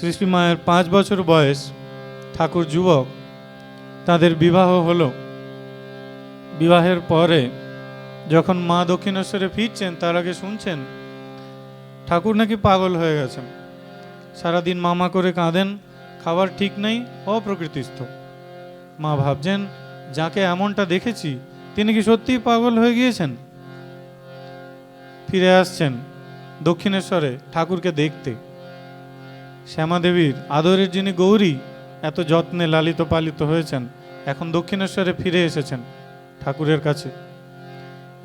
সৃষ্টি মায়ের পাঁচ বছর বয়স ঠাকুর যুবক, তাদের বিবাহ হলো। বিবাহের পরে যখন মা দক্ষিণেশ্বরে ফিরছেন, তার আগে শুনছেন, ঠাকুর নাকি পাগল হয়ে গেছেন। সারাদিন মামা করে কাঁদেন, খাবার ঠিক নেই, অপ্রকৃতিস্থ। মা ভাবছেন, যাকে এমনটা দেখেছি, তিনি কি সত্যিই পাগল হয়ে গিয়েছেন? ফিরে আসছেন দক্ষিণেশ্বরে ঠাকুরকে দেখতে। শ্যামাদেবীর আদরের যিনি গৌরী এত যত্নে লালিত পালিত হয়েছেন, এখন দক্ষিণেশ্বরে ফিরে এসেছেন ঠাকুরের কাছে।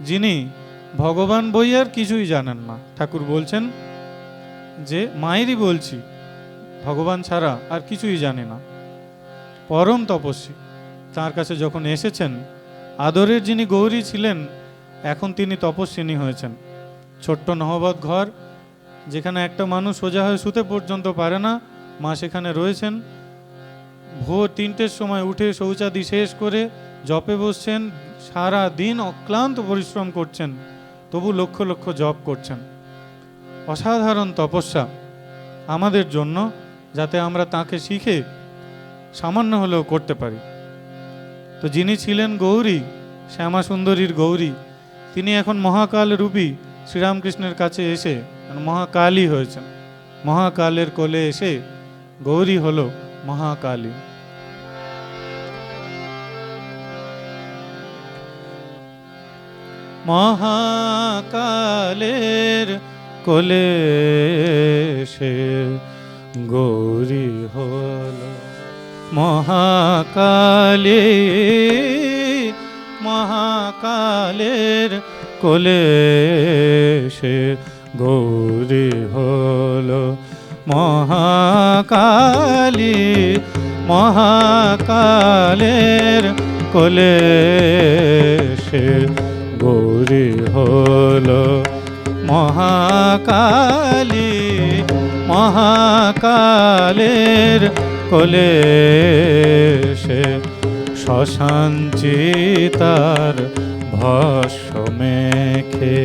যিনি ভগবান বই আর কিছুই জানেন না, ঠাকুর বলছেন যে, মায়েরই বলছি, ভগবান ছাড়া আর কিছুই জানে না। পরম তপস্বী, তার কাছে যখন এসেছেন, আদরের যিনি গৌরী ছিলেন, এখন তিনি তপস্বিনী হয়েছেন। ছোট্ট নহবত ঘর যেখানে একটা মানুষ সোজা হয়ে শুতে পর্যন্ত পারে না, মা সেখানে রয়েছেন। ভোর তিনটের সময় উঠে শৌচাদি শেষ করে জপে বসছেন সারা দিন অক্লান্ত পরিশ্রম করছেন, তবু লক্ষ লক্ষ জপ করছেন। অসাধারণ তপস্যা আমাদের জন্য, যাতে আমরা তাকে শিখে সামান্য হলেও করতে পারি। তো যিনি ছিলেন গৌরী শ্যামা সুন্দরীর গৌরী, তিনি এখন মহাকাল রূপী শ্রীরামকৃষ্ণের কাছে এসে মহাকালী হয়েছেন। মহাকালের কোলে এসে গৌরী হলো মহাকালী। মহাকালের কোলে সে গৌরী হল মহাকালী। মহাকালের কোলে সে গৌরী হল। মহাকালী, মহাকালের কোলে সে গৌরী হল। মহাকালী, মহাকালের কোলে সে শ্মশান চিতার ভস্য মেখে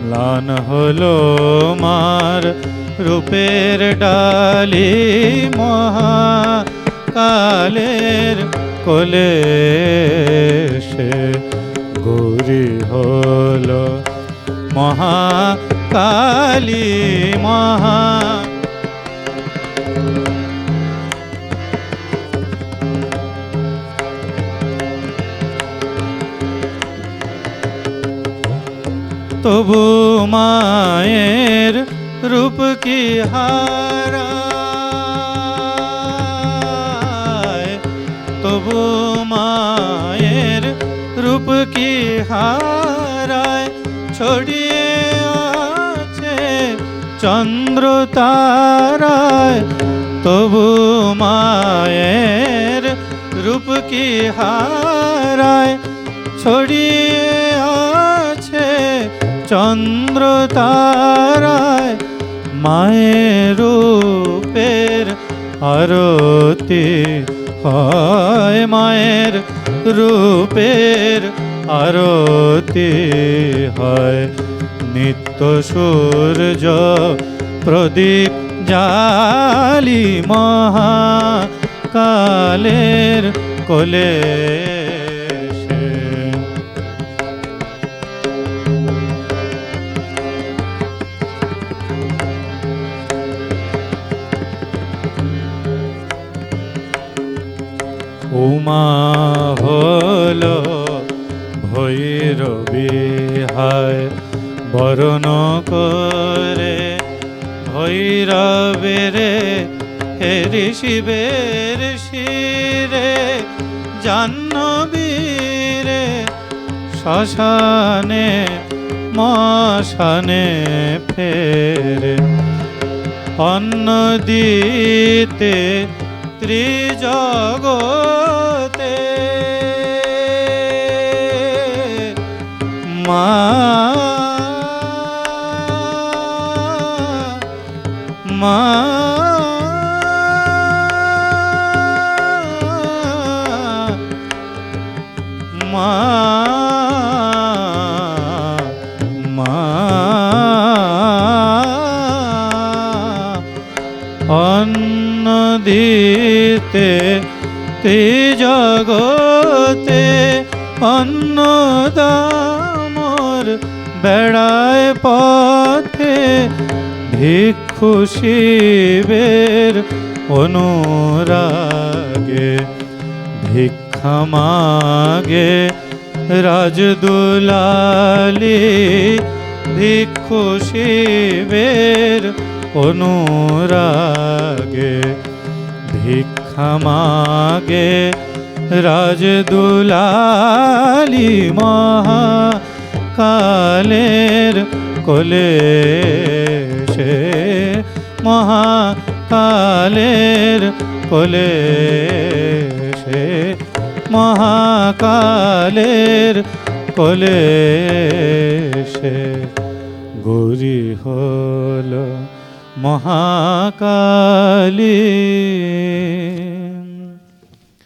ম্লান হলো মার রূপের ডালি মহা কালের কোলে সে গৌরী হলো মহাকালী মহা তবু মায়ের রূপ কি হারায়? তবু মায়ের রূপ কি হারায়? ছড়িয়ে আছে চন্দ্র তারায়। তবু মায়ের রূপ কি হারায়? ছড়িয়ে আছে চন্দ্র তারায় মায়ের রূপের আরতি হয়, মায়ের রূপের আরতি হয়। নিত্য সূর্য প্রদীপ জালি মহা কালের কোলে। উমা হলো ভৈরবী, হায় বরণ করে ভৈরবের, হে শিবের শিরে, জাহ্নবীরে শ্মশানে, মশানে ফেরে। অন্ন দিতে ত্রিজগতে মা মা অন্ন দিতে জগতে অন্ন দামর বেড়ায় পথে ভিক্ষু শিবের অনুরাগে ভিক্ষা মাগে। রাজদুলালি ভিক্ষু শিবের অনুরাগে ভিক্ষা মাগে। রাজদুলালি মহাকালের কোলে সে মহাকালের কোলে সে মহাকালের কোলে সে গৌরী হল মহাকালী।